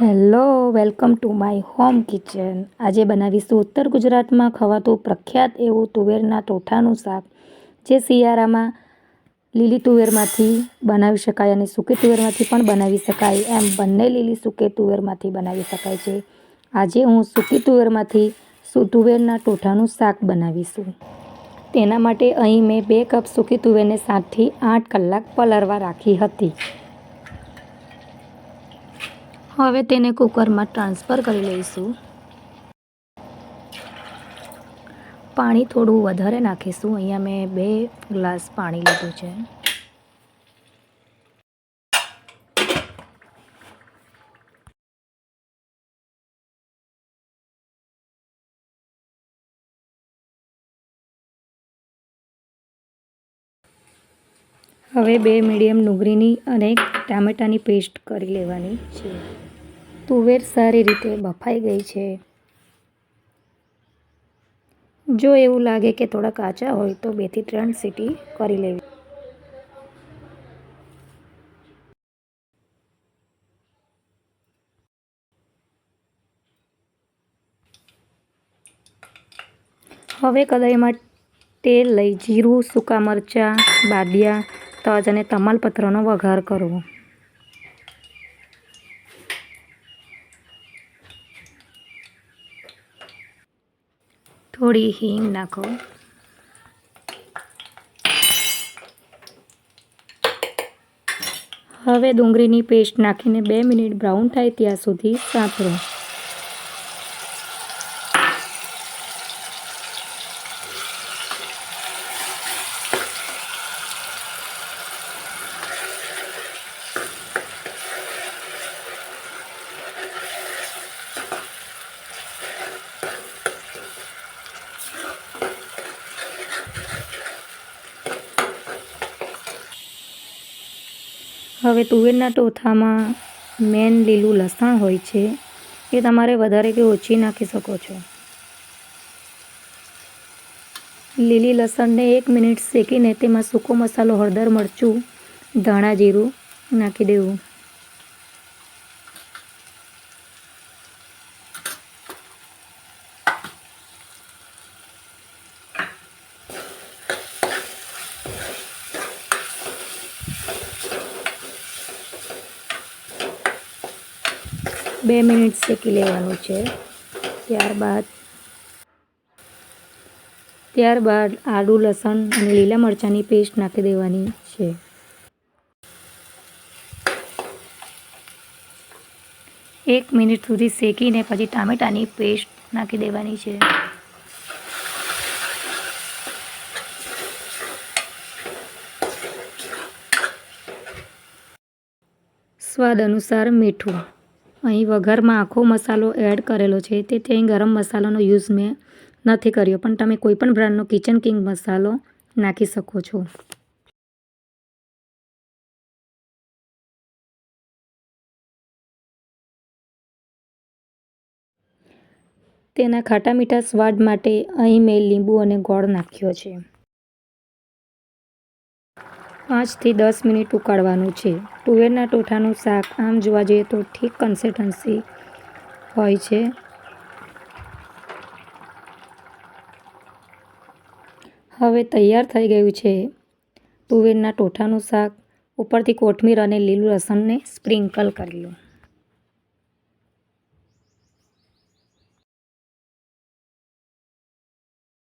Hello, welcome to my home kitchen. આજે બનાવીશું ઉત્તર ગુજરાતમાં ખવાતું પ્રખ્યાત એવું તુવેરના ટોઠાનું શાક, જે શિયાળામાં લીલી તુવેરમાંથી બનાવી શકાય અને સૂકી તુવેરમાંથી પણ બનાવી શકાય. એમ બંને લીલી સૂકી તુવેરમાંથી બનાવી શકાય છે. આજે હું સૂકી તુવેરમાંથી સુ, તુવેરના ટોઠાનું શાક બનાવીશું. તેના માટે અહીં મેં બે કપ સૂકી તુવેરને સાતથી આઠ કલાક પલળવા રાખી હતી. હવે તેને કુકરમાં ટ્રાન્સફર કરી લઈશું. પાણી થોડું વધારે નાખીશું. અહીંયા મેં બે ગ્લાસ પાણી લીધું છે. હવે બે મીડિયમ ડુંગળીની અને ટામેટાની પેસ્ટ કરી લેવાની છે. તુવેર સારી રીતે બફાઈ ગઈ છે. જો એવું લાગે કે થોડા કાચા હોય તો બેથી ત્રણ સીટી કરી લેવી. હવે કદાઈમાં તેલ લઈ જીરું, સૂકા મરચાં બાદિયા તજ અને તમાલપત્રનો વઘાર કરવો. થોડી હિંગ નાખો. હવે ડુંગળીની પેસ્ટ નાખીને બે મિનિટ બ્રાઉન થાય ત્યાં સુધી સાંતળો. હવે તુવેરના ટોથામાં મેન લીલું લસણ હોય છે, એ તમારે વધારે કે ઓછી નાખી શકો છો. લીલી લસણને એક મિનિટ શેકીને તેમાં સૂકો મસાલો હળદર મરચું, ધાણા જીરું નાખી દેવું. બે મિનિટ શેકી લેવાનું છે. ત્યારબાદ ત્યારબાદ આદું લસણ અને લીલા મરચાંની પેસ્ટ નાખી દેવાની છે. એક મિનિટ સુધી શેકીને પછી ટામેટાની પેસ્ટ નાખી દેવાની છે. સ્વાદ અનુસાર મીઠું. અહીં વઘારમાં આખો મસાલો એડ કરેલો છે. તેથી અહીં ગરમ મસાલાનો યુઝ મેં નથી કર્યો. પણ તમે કોઈપણ બ્રાન્ડનો કિચન કિંગ મસાલો નાખી શકો છો. તેના ખાટા મીઠા સ્વાદ માટે અહીં મેં લીંબુ અને ગોળ નાખ્યો છે. પાંચથી દસ મિનિટ ઉકાળવાનું છે. તુવેરના ટોઠાનું શાક આમ જોવા જઈએ તો ઠીક કન્સિસ્ટન્સી હોય છે. હવે તૈયાર થઈ ગયું છે તુવેરના ટોઠાનું શાક. ઉપરથી કોથમીર અને લીલું લસણને સ્પ્રિંકલ કરી લો.